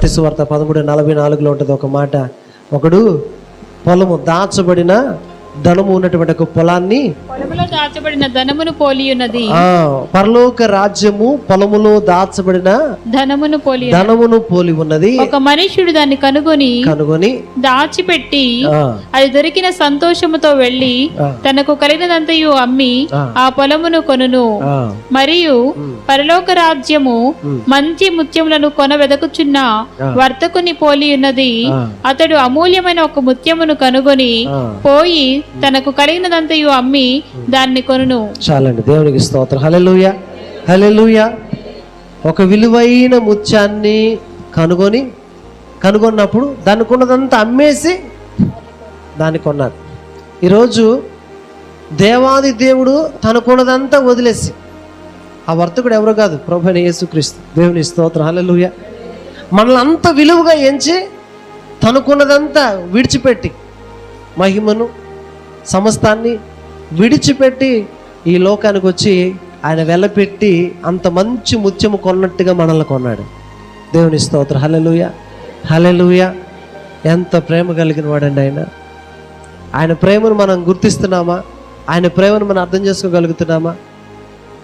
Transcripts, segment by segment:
మత్స్సు వార్త పదమూడు నలభై నాలుగులో ఉంటుంది ఒక మాట. ఒకడు పొలము దాచబడిన ధనము ఉన్నటువంటి ఒక పొలాన్ని పొలములో దాచబడిన ధనమును పోలి ఉన్నది. పరలోక రాజ్యము పొలములో దాచబడిన ధనమును పోలి ధనమును పోలి ఉన్నది. ఒక మనుష్యుడు దాన్ని కనుగొని కనుగొని దాచిపెట్టి అది దొరికిన సంతోషముతో వెళ్ళి. తనకు కలిగినంతయు అమ్మి ఆ. పొలమును కొనును. మరియు పరలోక రాజ్యము మంచి ముత్యములను కొన వెదకుచున్న వర్తకుని పోలి ఉన్నది. అతడు అమూల్యమైన ఒక ముత్యమును కనుగొని. పోయి తనకు కలిగినదంతయు అమ్మి దాన్ని కొనును. చాలండి దేవునికి స్తోత్రం. హలెలుయ హలెలుయ ఒక విలువైన ముత్యాన్ని కనుగొని కనుగొన్నప్పుడు దానికి ఉన్నదంతా అమ్మేసి దాన్ని కొన్నాడు ఈరోజు దేవాది దేవుడు తనకున్నదంతా వదిలేసి ఆ వర్తకుడు ఎవరు కాదు? ప్రభు యేసుక్రీస్తు. దేవుని స్తోత్రం. హల్లెలూయ. మనల్ని అంత విలువగా ఎంచి తనకున్నదంతా విడిచిపెట్టి మహిమను సమస్తాన్ని విడిచిపెట్టి ఈ లోకానికి వచ్చి ఆయన వెళ్ళపెట్టి అంత మంచి ముత్యము కొన్నట్టుగా మనల్ని కొన్నాడు. దేవుని స్తోత్ర. హల్లెలూయ. హల్లెలూయ. ఎంత ప్రేమ కలిగిన వాడండి ఆయన. ఆయన ప్రేమను మనం గుర్తిస్తున్నామా? ఆయన ప్రేమను మనం అర్థం చేసుకోగలుగుతున్నామా?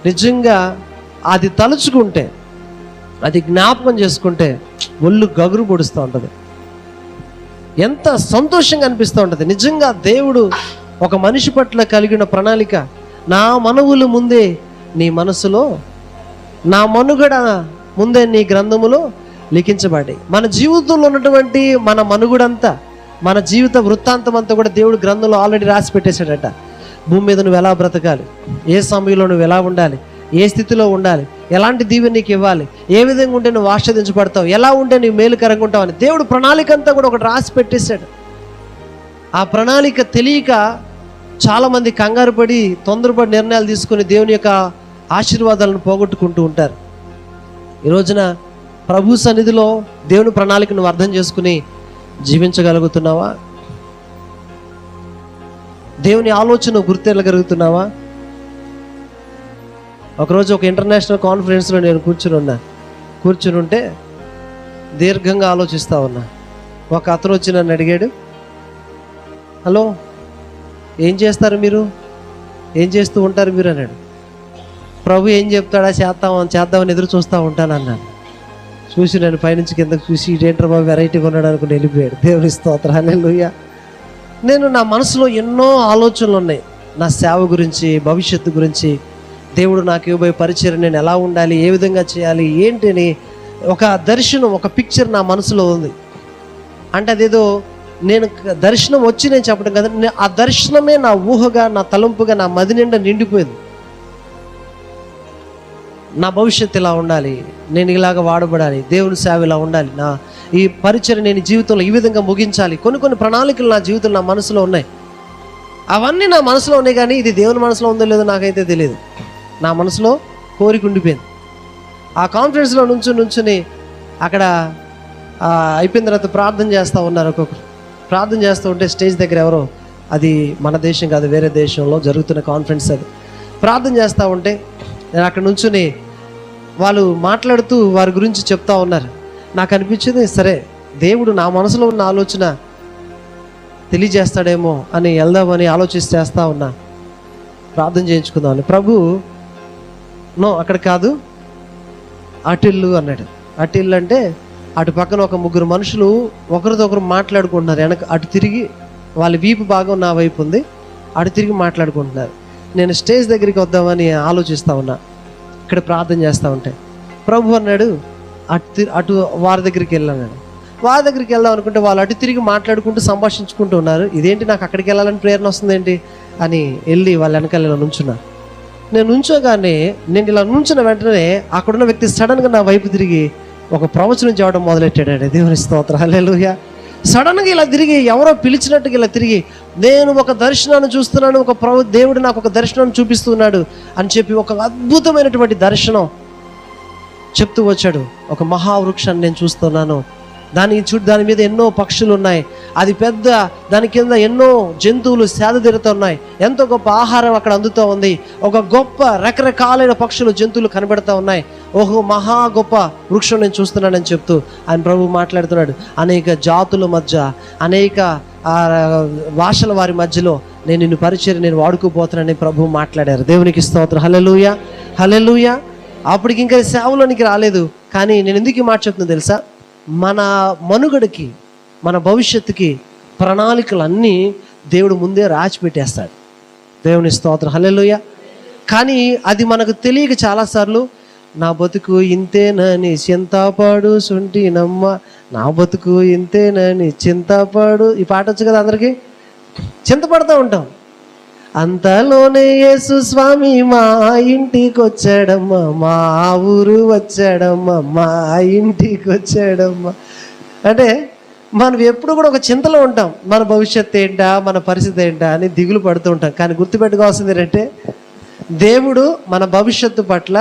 నిజంగా అది తలుచుకుంటే అది జ్ఞాపకం చేసుకుంటే ఒళ్ళు గగురు పొడుస్తూ ఉంటుంది. ఎంత సంతోషంగా అనిపిస్తూ ఉంటుంది. నిజంగా దేవుడు ఒక మనిషి పట్ల కలిగిన ప్రణాళిక నా మనవులు ముందే నీ మనసులో నా మనుగడ ముందే నీ గ్రంథములో లిఖించబడ్డాయి మన జీవితంలో ఉన్నటువంటి మన మనుగుడంతా మన జీవిత వృత్తాంతం అంతా కూడా దేవుడు గ్రంథంలో ఆల్రెడీ రాసి పెట్టేశాడట. భూమి మీద నువ్వు ఎలా బ్రతకాలి? ఏ సమయంలో నువ్వు ఎలా ఉండాలి? ఏ స్థితిలో ఉండాలి? ఎలాంటి దీవెని నీకు ఇవ్వాలి? ఏ విధంగా ఉంటే నువ్వు ఆస్వాదించబడతావు ఎలా ఉంటే నువ్వు మేలుకరంగా ఉంటావు అని దేవుడు ప్రణాళిక అంతా కూడా ఒకటి రాసి పెట్టేశాడు. ఆ ప్రణాళిక తెలియక చాలామంది కంగారు పడి తొందరపడి నిర్ణయాలు తీసుకొని దేవుని యొక్క ఆశీర్వాదాలను పోగొట్టుకుంటూ ఉంటారు. ఈ రోజున ప్రభు సన్నిధిలో దేవుని ప్రణాళిక నువ్వు అర్థం చేసుకుని జీవించగలుగుతున్నావా? దేవుని ఆలోచన గుర్తెరగలుగుతున్నావా ఒకరోజు ఒక ఇంటర్నేషనల్ కాన్ఫరెన్స్లో నేను కూర్చుని ఉన్నా. కూర్చుని ఉంటే దీర్ఘంగా ఆలోచిస్తా ఉన్నా. ఒక అతను వచ్చి నన్ను అడిగాడు హలో ఏం చేస్తారు మీరు? ఏం చేస్తూ ఉంటారు మీరు అన్నాడు. ప్రభు ఏం చెప్తాడా? చేద్దాం చేద్దామని ఎదురు చూస్తూ ఉంటాను అన్నాను చూసి నేను పైనుంచి కిందకు చూసి ఇదేంటర్ బాబు వెరైటీగా ఉన్నాడు అనుకుని వెళ్ళిపోయాడు. దేవుని లూయ నేను నా మనసులో ఎన్నో ఆలోచనలు ఉన్నాయి. నా సేవ గురించి భవిష్యత్తు గురించి దేవుడు నాకు ఇవ్వబోయే పరిచయం నేను ఎలా ఉండాలి ఏ విధంగా చేయాలి ఏంటి అని ఒక దర్శనం ఒక పిక్చర్ నా మనసులో ఉంది. అంటే అదేదో నేను దర్శనం వచ్చి నేను చెప్పడం కదా ఆ దర్శనమే నా ఊహగా నా తలంపుగా నా మది నిండా నిండిపోయింది. నా భవిష్యత్తు ఇలా ఉండాలి నేను ఇలాగ వాడబడాలి దేవుని సేవ ఇలా ఉండాలి నా ఈ పరిచయం నేను జీవితంలో ఈ విధంగా ముగించాలి. కొన్ని కొన్ని ప్రణాళికలు నా జీవితంలో నా మనసులో ఉన్నాయి. అవన్నీ నా మనసులో ఉన్నాయి కానీ ఇది దేవుని మనసులో ఉందో లేదో నాకైతే తెలియదు నా మనసులో కోరిక ఉండిపోయింది. ఆ కాన్ఫరెన్స్లో నుంచు నుంచుని అక్కడ అయిపోయిన తర్వాత ప్రార్థన చేస్తూ ఉన్నారు ఒక్కొక్కరు. ప్రార్థన చేస్తూ ఉంటే స్టేజ్ దగ్గర ఎవరో అది మన దేశం కాదు వేరే దేశంలో జరుగుతున్న కాన్ఫరెన్స్ అది. ప్రార్థన చేస్తూ ఉంటే నేను అక్కడ నుంచుని వాళ్ళు మాట్లాడుతూ వారి గురించి చెప్తా ఉన్నారు. నాకు అనిపించింది సరే దేవుడు నా మనసులో ఉన్న ఆలోచన తెలియజేస్తాడేమో అని వెళ్దామని ఆలోచిస్తే చేస్తూ ఉన్నా. ప్రార్థన చేయించుకుందామని. ప్రభు నో అక్కడ కాదు. అటిల్లు అన్నాడు. అటిల్లు అంటే అటు పక్కన ఒక ముగ్గురు మనుషులు ఒకరితో ఒకరు మాట్లాడుకుంటున్నారు. వెనక అటు తిరిగి వాళ్ళ వీపు భాగం నా వైపు ఉంది. అటు తిరిగి మాట్లాడుకుంటున్నారు. నేను స్టేజ్ దగ్గరికి వద్దామని ఆలోచిస్తా ఉన్నా. ఇక్కడ ప్రార్థన చేస్తూ ఉంటే. ప్రభు అన్నాడు అటు తి- అటు వారి దగ్గరికి వెళ్ళాను వారి దగ్గరికి వెళ్దాం అనుకుంటే వాళ్ళు అటు తిరిగి మాట్లాడుకుంటూ సంభాషించుకుంటూ ఉన్నారు. ఇదేంటి నాకు అక్కడికి వెళ్ళాలని ప్రేరణ వస్తుందేంటి? అని వెళ్ళి వాళ్ళ వెనకాల ఇలా నుంచున్నా. నేను నుంచోగానే నేను ఇలా నుంచిన వెంటనే అక్కడున్న వ్యక్తి సడన్గా నా వైపు తిరిగి ఒక ప్రవచనం చేయడం మొదలెట్టాడండి. దేవుని స్తోత్ర. హల్లెలూయా. సడన్గా ఇలా తిరిగి ఎవరో పిలిచినట్టుగా ఇలా తిరిగి నేను ఒక దర్శనాన్ని చూస్తున్నాను ఒక ప్రభు దేవుడు నాకు ఒక దర్శనాన్ని చూపిస్తున్నాడు అని చెప్పి ఒక అద్భుతమైనటువంటి దర్శనం చెప్తూ వచ్చాడు. ఒక మహావృక్షాన్ని నేను చూస్తున్నాను. దాని చుట్టూ దాని మీద ఎన్నో పక్షులు ఉన్నాయి. అది పెద్ద దాని కింద ఎన్నో జంతువులు సేద తీరుతున్నాయి ఎంతో గొప్ప ఆహారం అక్కడ అందుతూ ఉంది. ఒక గొప్ప రకరకాలైన పక్షులు జంతువులు కనబడుతూ ఉన్నాయి. ఓహో మహా గొప్ప వృక్షం నేను చూస్తున్నానని చెప్తూ ఆయన ప్రభు మాట్లాడుతున్నాడు. అనేక జాతుల మధ్య అనేక భాషల వారి మధ్యలో నేను నిన్ను పరిచయం నేను వాడుకోపోతున్నానని ప్రభు మాట్లాడారు. దేవునికి స్తోత్రం. హలలుయ హలలుయ అప్పటికి ఇంకా సేవలోనికి రాలేదు. కానీ నేను ఎందుకు ఈ మాట చెప్తున్నా తెలుసా? మన మనుగడకి మన భవిష్యత్తుకి ప్రణాళికలన్నీ దేవుడు ముందే రాసి పెట్టేస్తాడు దేవుని స్తోత్రం. హల్లెలూయ. కానీ అది మనకు తెలియక చాలాసార్లు నా బతుకు ఇంతేనని చింతపాడు సుంటి నమ్మ నా బతుకు ఇంతేనని చింతపాడు. ఈ పాట వచ్చు కదా అందరికీ? చింతపడుతూ ఉంటాం. అంతలోనే యేసు స్వామి మా ఇంటికి వచ్చాడమ్మా మా ఊరు వచ్చాడమ్మా మా ఇంటికి వచ్చాడమ్మా అంటే మనం ఎప్పుడు కూడా ఒక చింతలో ఉంటాం మన భవిష్యత్తు ఏంటా మన పరిస్థితి ఏంటా అని దిగులు పడుతూ ఉంటాం. కానీ గుర్తుపెట్టుకోవాల్సింది ఏంటంటే దేవుడు మన భవిష్యత్తు పట్ల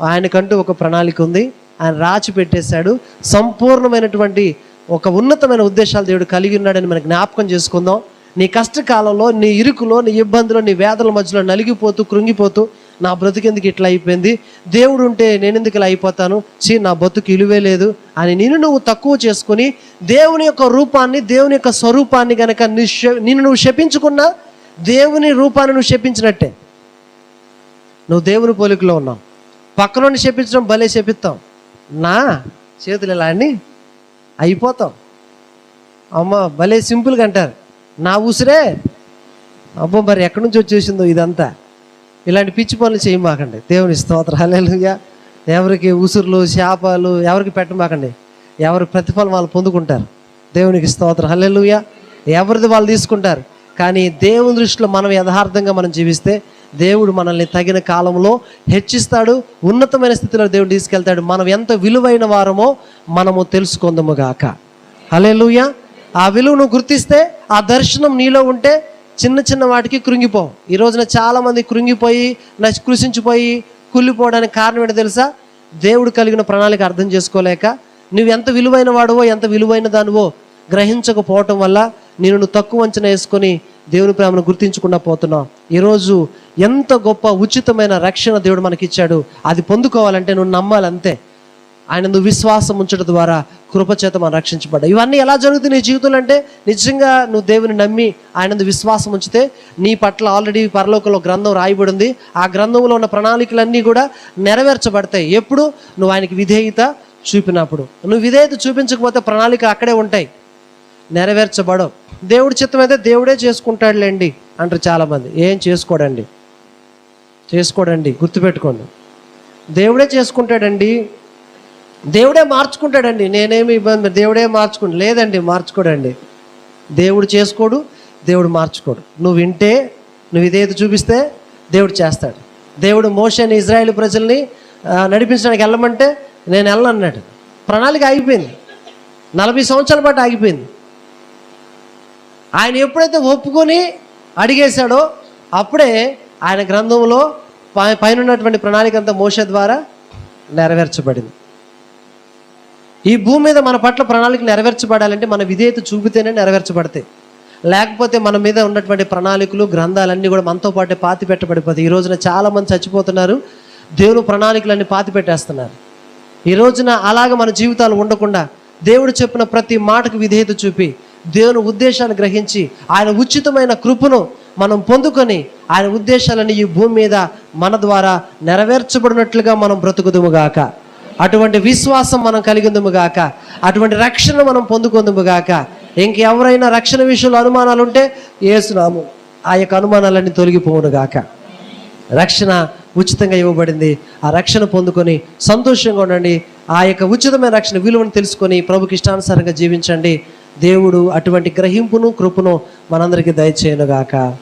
ఆయనకంటూ ఒక ప్రణాళిక ఉంది. ఆయన రాచి పెట్టేశాడు. సంపూర్ణమైనటువంటి ఒక ఉన్నతమైన ఉద్దేశాలు దేవుడు కలిగి ఉన్నాడని మనం జ్ఞాపకం చేసుకుందాం. నీ కష్టకాలంలో నీ ఇరుకులో నీ ఇబ్బందులో నీ వేదల మధ్యలో నలిగిపోతూ కృంగిపోతూ నా బ్రతుకెందుకు ఇట్లా అయిపోయింది? దేవుడు ఉంటే నేను ఎందుకు ఇలా అయిపోతాను? చీ నా బతుకు ఇలువే లేదు అని నిన్ను నువ్వు తక్కువ చేసుకుని దేవుని యొక్క రూపాన్ని దేవుని యొక్క స్వరూపాన్ని గనక నిన్ను నువ్వు శపించుకున్నా దేవుని రూపాన్ని నువ్వు శపించినట్టే. నువ్వు దేవుని పోలికలో ఉన్నావు. పక్కనోని శపించడం భలే శపిస్తాం. నా చేతులు ఇలా అండి? అయిపోతాం. అమ్మ భలే సింపుల్గా అంటారు. నా ఉసిరే? అబ్బో మరి ఎక్కడి నుంచి వచ్చేసిందో ఇదంతా? ఇలాంటి పిచ్చి పనులు చేయమాకండి. దేవుని స్తోత్ర. హల్లెలూయా. ఎవరికి ఉసురులు శాపాలు ఎవరికి పెట్టమాకండి. ఎవరి ప్రతిఫలం వాళ్ళు పొందుకుంటారు. దేవునికి స్తోత్రం. హల్లెలూయా. ఎవరిది వాళ్ళు తీసుకుంటారు? కానీ దేవుని దృష్టిలో మనం యథార్థంగా మనం జీవిస్తే దేవుడు మనల్ని తగిన కాలంలో హెచ్చిస్తాడు. ఉన్నతమైన స్థితిలో దేవుడు తీసుకెళ్తాడు. మనం ఎంత విలువైన వారమో మనము తెలుసుకుందాము గాక. హల్లెలూయా. ఆ విలువను గుర్తిస్తే ఆ దర్శనం నీలో ఉంటే చిన్న చిన్న వాటికి కృంగిపోవు. ఈ రోజున చాలామంది కృంగిపోయి నశ కృషించిపోయి కుళ్ళిపోవడానికి కారణం ఏంటో తెలుసా? దేవుడు కలిగిన ప్రణాళిక అర్థం చేసుకోలేక నువ్వు ఎంత విలువైన వాడువో ఎంత విలువైన దానివో గ్రహించకపోవటం వల్ల నేను నువ్వు తక్కువ అంచనా వేసుకొని దేవుని ప్రేమను గుర్తించకుండా పోతున్నావు ఈరోజు ఎంత గొప్ప ఉచితమైన రక్షణ దేవుడు మనకిచ్చాడు. అది పొందుకోవాలంటే నువ్వు నమ్మాలంతే. ఆయన నువ్వు విశ్వాసం ఉంచడం ద్వారా కృపచేత మనం రక్షించబడ్డా. ఇవన్నీ ఎలా జరుగుతుంది నీ జీవితంలో అంటే నిజంగా నువ్వు దేవుని నమ్మి ఆయన విశ్వాసం ఉంచితే నీ పట్ల ఆల్రెడీ పరలోకంలో గ్రంథం రాయబడి ఉంది. ఆ గ్రంథంలో ఉన్న ప్రణాళికలన్నీ కూడా నెరవేర్చబడతాయి. ఎప్పుడు? నువ్వు ఆయనకి విధేయత చూపినప్పుడు. నువ్వు విధేయత చూపించకపోతే ప్రణాళిక అక్కడే ఉంటాయి. నెరవేర్చబడవు. దేవుడి చిత్తం అయితే దేవుడే చేసుకుంటాడులేండి అంటారు చాలామంది. ఏం చేసుకోడండి? చేసుకోడండి. గుర్తుపెట్టుకోండి. దేవుడే చేసుకుంటాడండి. దేవుడే మార్చుకుంటాడండి. నేనేమి ఇబ్బంది దేవుడే మార్చుకుంటు లేదండి మార్చుకోడండి. దేవుడు చేసుకోడు దేవుడు మార్చుకోడు. నువ్వు వింటే నువ్వు ఇదేది చూపిస్తే దేవుడు చేస్తాడు. దేవుడు మోషన్ ఇజ్రాయేల్ ప్రజల్ని నడిపించడానికి వెళ్ళమంటే నేను వెళ్ళనన్నాడు. ప్రణాళిక ఆగిపోయింది. నలభై సంవత్సరాల పాటు ఆగిపోయింది. ఆయన ఎప్పుడైతే ఒప్పుకొని అడిగేశాడో అప్పుడే ఆయన గ్రంథంలో పైన ఉన్నటువంటి ప్రణాళిక అంతా మోస ద్వారా నెరవేర్చబడింది. ఈ భూమి మీద మన పట్ల ప్రణాళిక నెరవేర్చబడాలంటే మన విధేయత చూపితేనే నెరవేర్చబడతాయి. లేకపోతే మన మీద ఉన్నటువంటి ప్రణాళికలు గ్రంథాలన్నీ కూడా మనతో పాటే పాతి పెట్టబడిపోతాయి. ఈ రోజున చాలామంది చచ్చిపోతున్నారు. దేవుని ప్రణాళికలన్నీ పాతి పెట్టేస్తున్నారు. ఈ రోజున అలాగ మన జీవితాలు ఉండకుండా దేవుడు చెప్పిన ప్రతి మాటకు విధేయత చూపి దేవుని ఉద్దేశాన్ని గ్రహించి ఆయన ఉచితమైన కృపను మనం పొందుకొని ఆయన ఉద్దేశాలని ఈ భూమి మీద మన ద్వారా నెరవేర్చబడినట్లుగా మనం బ్రతుకుదుము గాక. అటువంటి విశ్వాసం మనం కలిగిందుము గాక. అటువంటి రక్షణ మనం పొందుకుందుము గాక. ఇంకెవరైనా రక్షణ విషయంలో అనుమానాలు ఉంటే ఏసునాము. ఆ యొక్క అనుమానాలన్నీ తొలగిపోవును గాక. రక్షణ ఉచితంగా ఇవ్వబడింది. ఆ రక్షణ పొందుకొని సంతోషంగా ఉండండి. ఆ యొక్క ఉచితమైన రక్షణ విలువను తెలుసుకొని ప్రభుకి ఇష్టానుసారంగా జీవించండి. దేవుడు అటువంటి గ్రహింపును కృపను మనందరికీ దయచేయనుగాక